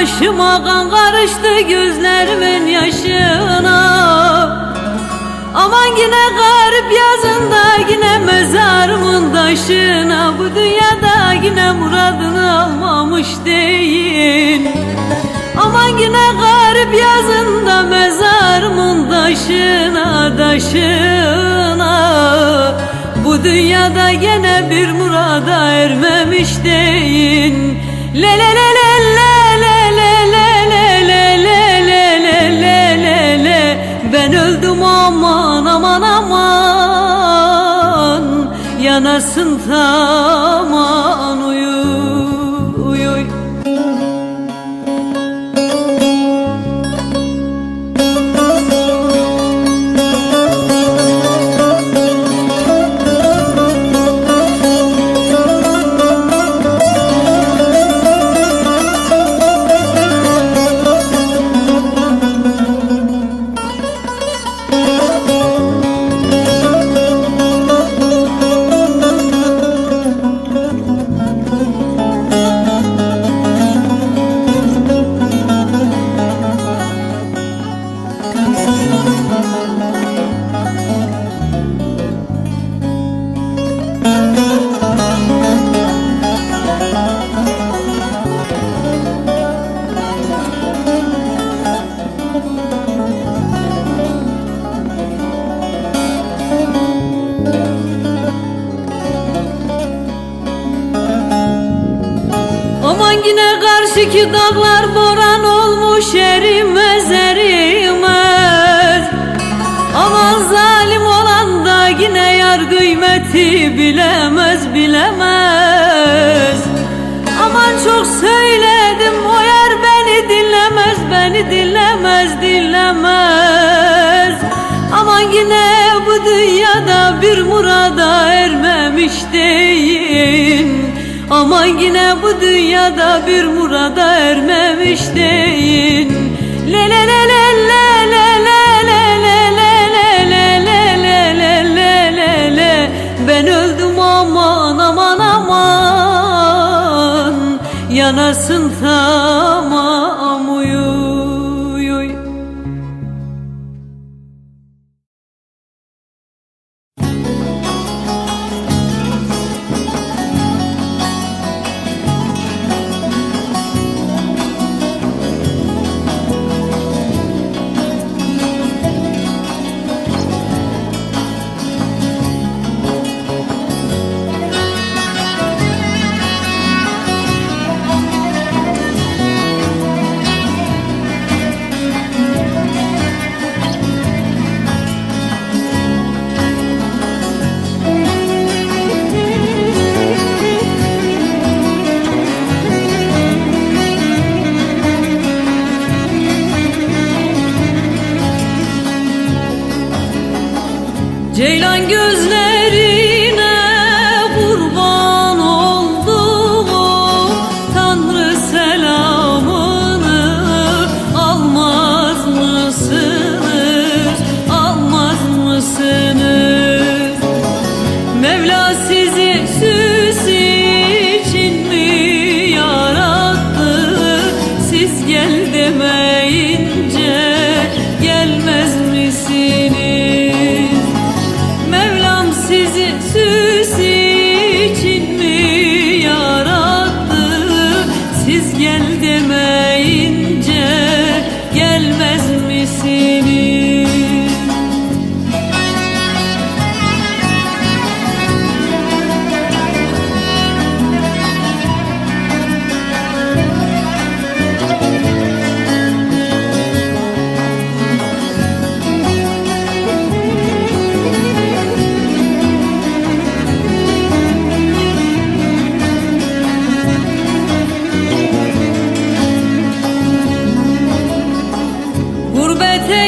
başıma kan karıştı gözlerimin yaşına. Aman yine garip yazında yine mezarımın taşına. Bu dünyada yine muradını almamış değil. Aman yine garip yazında mezarımın taşına taşına. Bu dünyada gene bir murada ermemiş değil. Le le le arasında karşıki dağlar boran olmuş erimez erimez Aman zalim olan da yine yar kıymeti bilemez bilemez. Aman çok söyledim o yar beni dinlemez beni dinlemez dinlemez. Aman yine bu dünyada bir murada ermemiş değil Aman yine bu dünyada bir murada ermemiş değil Ceylan gözler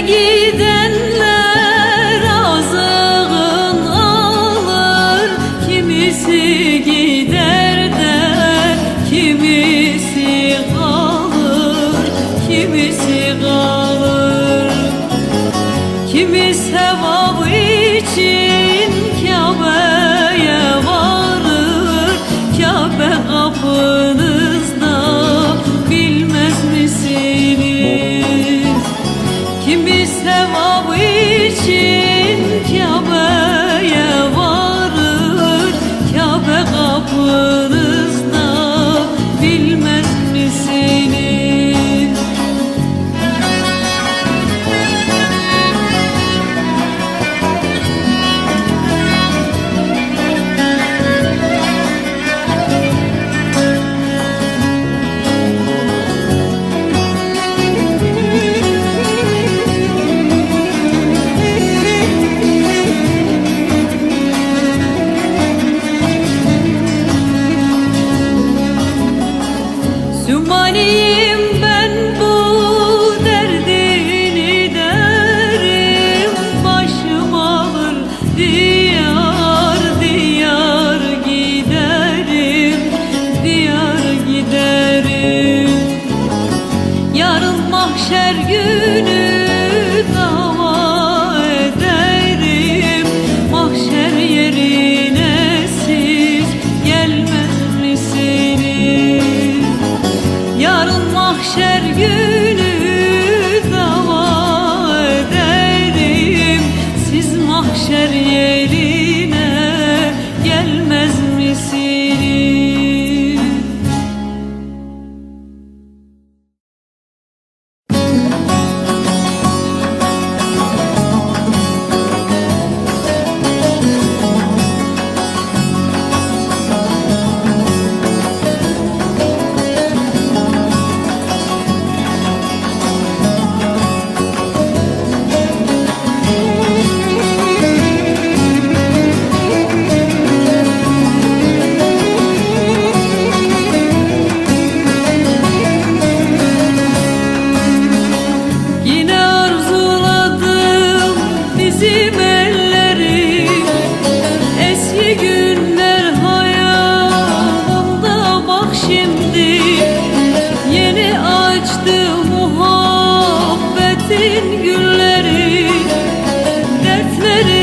gidenler azığın alır Kimisi gider de kimisi kalır Kimisi kalır. Kimi sevabı için Kabe'ye varır Kabe kapını Yarın mahşer günü etmedi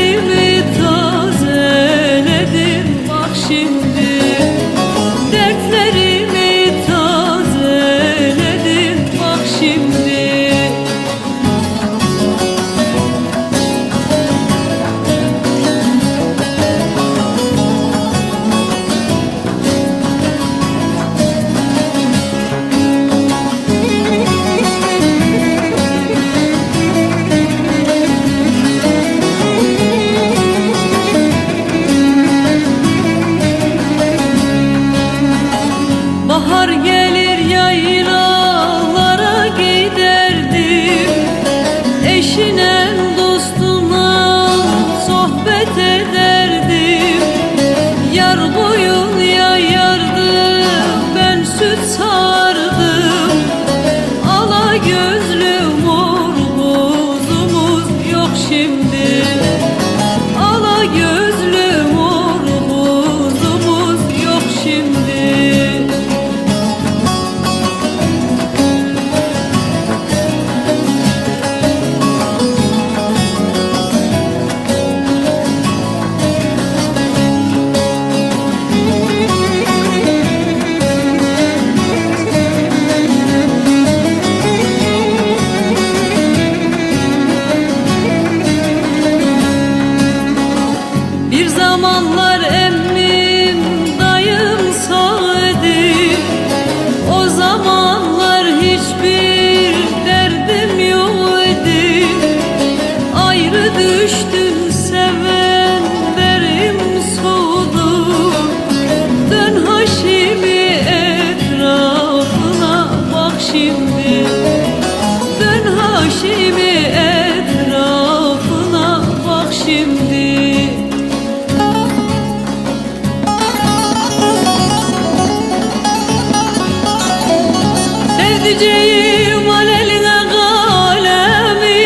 edeceğim al eline kalemi.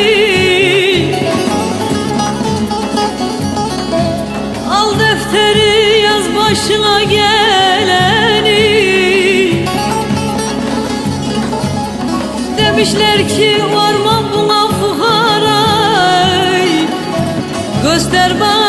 Al defteri yaz başına geleni. Demişler ki varmam buna fuhara Göster bana